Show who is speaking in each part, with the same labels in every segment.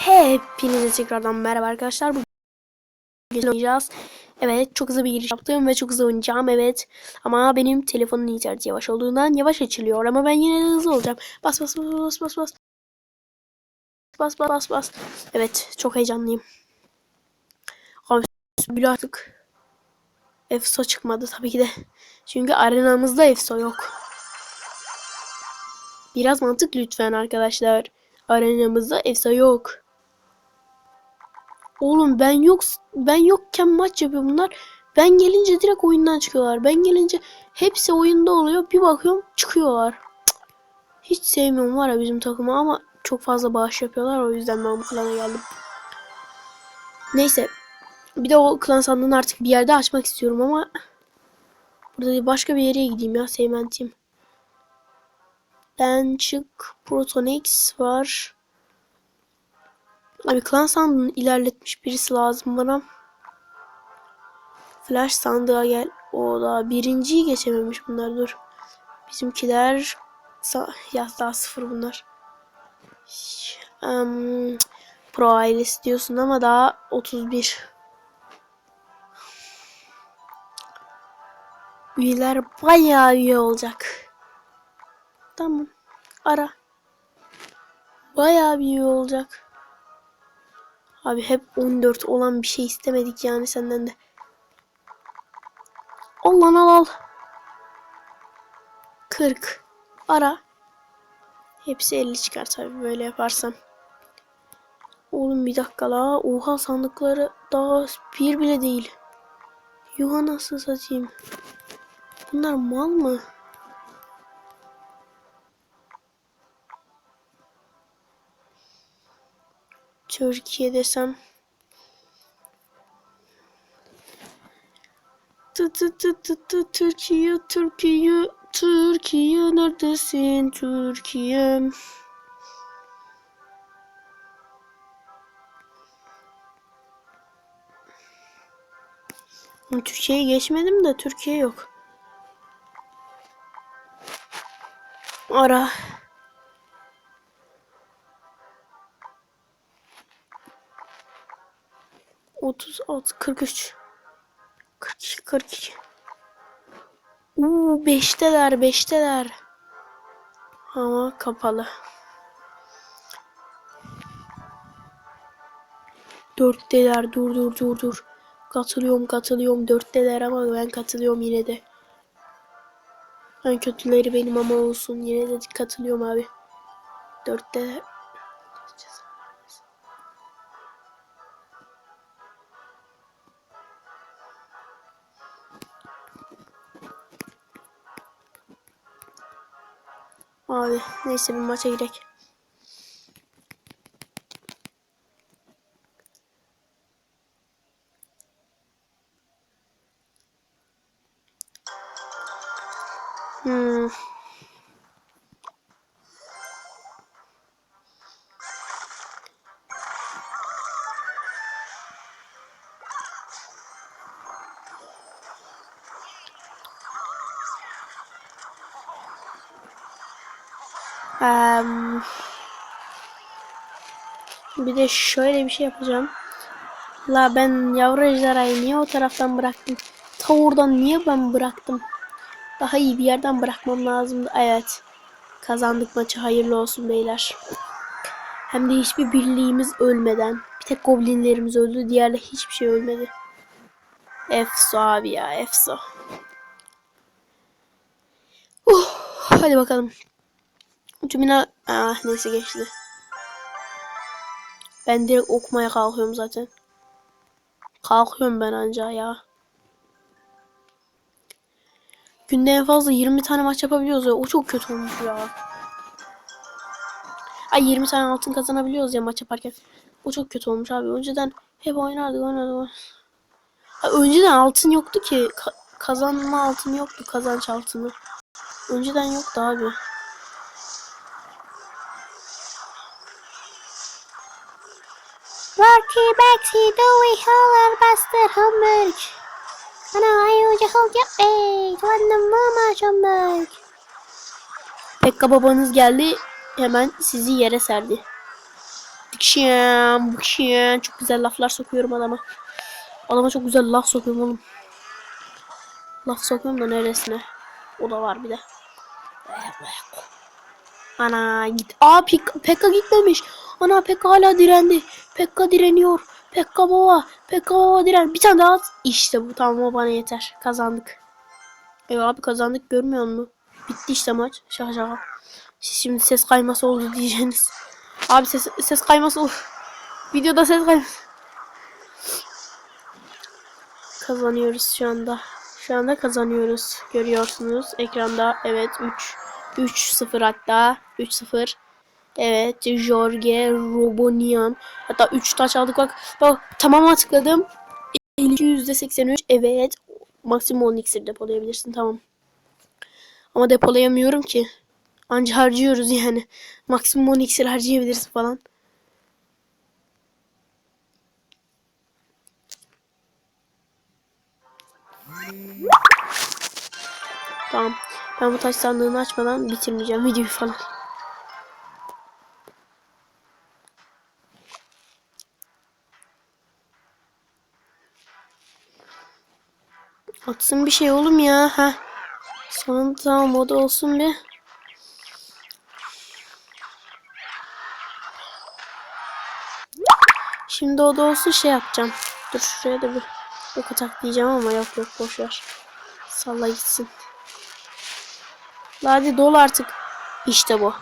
Speaker 1: Hepinize tekrardan merhaba arkadaşlar. Bugün oynayacağız. Evet çok hızlı bir giriş yaptım ve çok hızlı oynayacağım evet. Ama benim telefonun interneti yavaş olduğundan yavaş açılıyor. Ama ben yine de hızlı olacağım. Bas bas bas bas bas bas. Bas bas bas bas. Evet çok heyecanlıyım. Abi artık EFSO çıkmadı tabii ki de. Çünkü arenamızda EFSO yok. Biraz mantık lütfen arkadaşlar. Arenamızda EFSO yok. Oğlum ben yok ben yokken maç yapıyor bunlar. Ben gelince direkt oyundan çıkıyorlar. Ben gelince hepsi oyunda oluyor. Bir bakıyorum çıkıyorlar. Hiç sevmiyorum var ya bizim takımı ama çok fazla bağış yapıyorlar. O yüzden ben bu klana geldim. Neyse. Bir de o klan sandığını artık bir yerde açmak istiyorum ama burada başka bir yere gideyim ya. Seymen Team. Ben çık. Protonix var. Abi klan sandığını ilerletmiş birisi lazım bana. Flash sandığa gel. O da birinciyi geçememiş bunlar dur. Bizimkiler ya daha sıfır bunlar. Um, Pro ailesi diyorsun ama daha 31. Üyeler bayağı üye olacak. Tamam. Ara. Bayağı bir üye olacak. Abi hep 14 olan bir şey istemedik yani senden de. Al lan al al. 40. Ara. Hepsi 50 çıkar tabii böyle yaparsam. Oğlum bir dakika la. Oha sandıkları daha bir bile değil. Yuha nasıl satayım. Bunlar mal mı? Türkiye desem. Tı tı tı tı tı Türkiye, Türkiye, Türkiye neredesin Türkiye? Türkiye'ye geçmedim de Türkiye yok. Ara. Otuz altı, kırk üç, kırk iki, kırk iki. Uuu beşteler, beşteler. Ama kapalı. Dörtteler, dur dur dur dur. Katılıyorum, katılıyorum. Dörtteler ama ben katılıyorum yine de. En kötüleri benim ama olsun. Yine de katılıyorum abi. Dörtteler. Abi neyse bir maça girek. Em, bir de şöyle bir şey yapacağım. La ben yavru ejderhayı niye o taraftan bıraktım? Ta oradan niye ben bıraktım? Daha iyi bir yerden bırakmam lazımdı. Evet. Kazandık maçı. Hayırlı olsun beyler. Hem de hiçbir birliğimiz ölmeden. Bir tek goblinlerimiz öldü. Diğerleri hiçbir şey ölmedi. Efso abi ya. Efso. Uh, hadi bakalım. Tümüne... Ah neyse geçti. Ben direkt okumaya kalkıyorum zaten. Kalkıyorum ben anca ya. Günde en fazla 20 tane maç yapabiliyoruz ya. O çok kötü olmuş ya. Ay 20 tane altın kazanabiliyoruz ya maç yaparken. O çok kötü olmuş abi. Önceden hep oynardık oynardık. Ay, önceden altın yoktu ki. Ka kazanma altın yoktu. Kazanç altını. Önceden yoktu abi. Rocky Baxi Dewey Haller Buster Hamburg. Ana ayuca halca ey. Tuannem mama Hamburg. Pekka babanız geldi. Hemen sizi yere serdi. bıkşen bıkşen. Çok güzel laflar sokuyorum adama. Adama çok güzel laf sokuyorum oğlum. Laf sokuyorum da neresine? O da var bir de. Ana git. Aa Pek Pekka gitmemiş. Ana Pekka hala direndi. Pekka direniyor. Pekka baba. Pekka baba diren. Bir tane daha at. İşte bu. Tamam bana yeter. Kazandık. E abi kazandık görmüyor musun? Bitti işte maç. Şaka şaka. Siz şimdi ses kayması oldu diyeceksiniz. Abi ses, ses kayması oldu. Videoda ses kayması. Kazanıyoruz şu anda. Şu anda kazanıyoruz. Görüyorsunuz ekranda. Evet 3 3-0 hatta. 3-0. Evet Jorge Robonian. Hatta 3 taç aldık bak. Bak tamam tıkladım. %83 evet. Maksimum 10 iksir depolayabilirsin tamam. Ama depolayamıyorum ki. Anca harcıyoruz yani. Maksimum 10 iksir harcayabiliriz falan. Tamam. Ben bu taş sandığını açmadan bitirmeyeceğim videoyu falan. Atsın bir şey oğlum ya. Ha. Sonunda tamam o da olsun bir. Şimdi o da olsun şey yapacağım. Dur şuraya da bir ok atak diyeceğim ama yok yok boş ver. Salla gitsin. Hadi dol artık. İşte bu.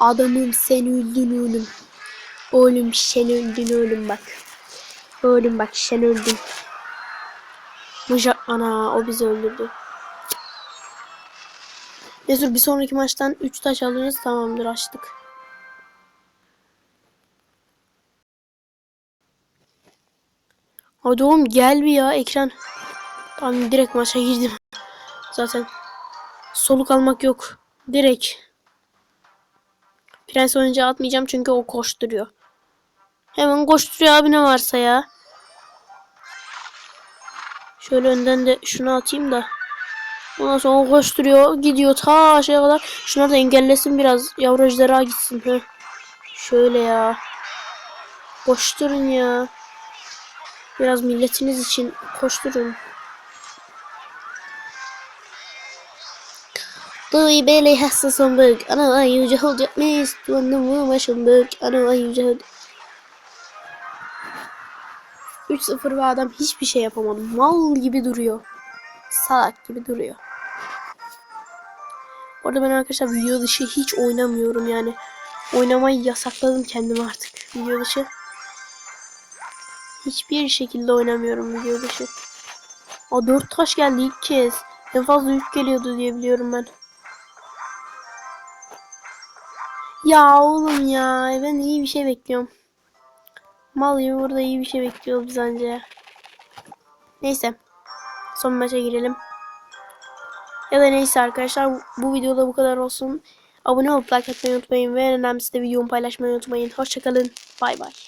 Speaker 1: Adamım sen öldün oğlum. Oğlum sen öldün oğlum bak. Oğlum bak sen öldün. Mıca ana o bizi öldürdü. Dur, bir sonraki maçtan 3 taş alırız tamamdır açtık. Hadi oğlum gel bir ya ekran. Tamam direkt maça girdim. Zaten soluk almak yok. Direkt. Prens oyuncağı atmayacağım çünkü o koşturuyor. Hemen koşturuyor abi ne varsa ya. Şöyle önden de şunu atayım da. Ondan sonra o koşturuyor. Gidiyor ta aşağıya kadar. Şunları da engellesin biraz. Yavru ejderha gitsin. Heh. Şöyle ya. Koşturun ya. Biraz milletiniz için koşturun. Tôi bê lê hát sơ sông bực Ana ay yu jahul jat mis Tuan nung mu ma shum bực Ana ay yu jahul 3-0 ve adam hiçbir şey yapamadı. Mal gibi duruyor. Salak gibi duruyor. Orada ben arkadaşlar video dışı hiç oynamıyorum yani. Oynamayı yasakladım kendime artık video dışı. Hiçbir şekilde oynamıyorum video dışı. Aa 4 taş geldi ilk kez. En fazla 3 geliyordu diye biliyorum ben. Ya oğlum ya ben iyi bir şey bekliyorum. Mal gibi burada iyi bir şey bekliyoruz biz anca. Neyse. Son maça girelim. Ya da neyse arkadaşlar bu videoda bu kadar olsun. Abone olup like atmayı unutmayın ve en önemlisi de videomu paylaşmayı unutmayın. Hoşçakalın. Bay bay.